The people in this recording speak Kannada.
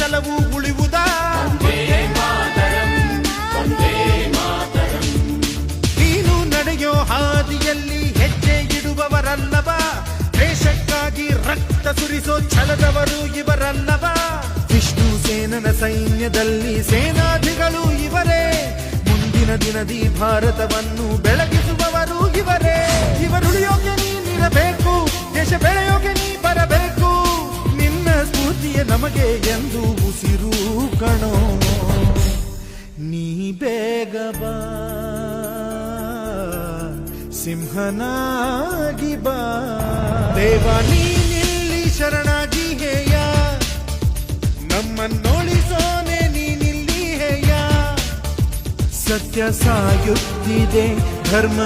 ನೆಲವು ಉಳಿವುದ? ನೀನು ನಡೆಯೋ ಹಾದಿಯಲ್ಲಿ ಹೆಜ್ಜೆ ಇಡುವವರಲ್ಲವ? ದೇಶಕ್ಕಾಗಿ ರಕ್ತ ಸುರಿಸೋ ಛಲದವರು ಇವರಲ್ಲವ? ವಿಷ್ಣು ಸೇನನ ಸೈನ್ಯದಲ್ಲಿ ಸೇನಾಧಿಗಳು ಇವರೇ. ಮುಂದಿನ ದಿನದಿ ಭಾರತವನ್ನು ಬೆಳಗಿಸುವವರು ಇವರೇ. ಇವರುಳಿಯೋಕೆ ನೀನಿರಬೇಕು ದೇಶ ಬೆಳೆಯೋಕೆ ಎಂದು ಉಸಿರು ಕಣೋ. ನೀ ಬೇಗ ಬಾ. ಸಿಂಹನಾಗಿ ಬಾ. ದೇವ ನೀನಿಲ್ಲಿ ಶರಣಾಗಿ ಹೇಯ. ನಮ್ಮನ್ನೋಳಿಸೋನೆ ನೀನಿಲ್ಲಿ ಹೇಯ. ಸತ್ಯ ಸಾಯುತ್ತಿದೆ, ಧರ್ಮ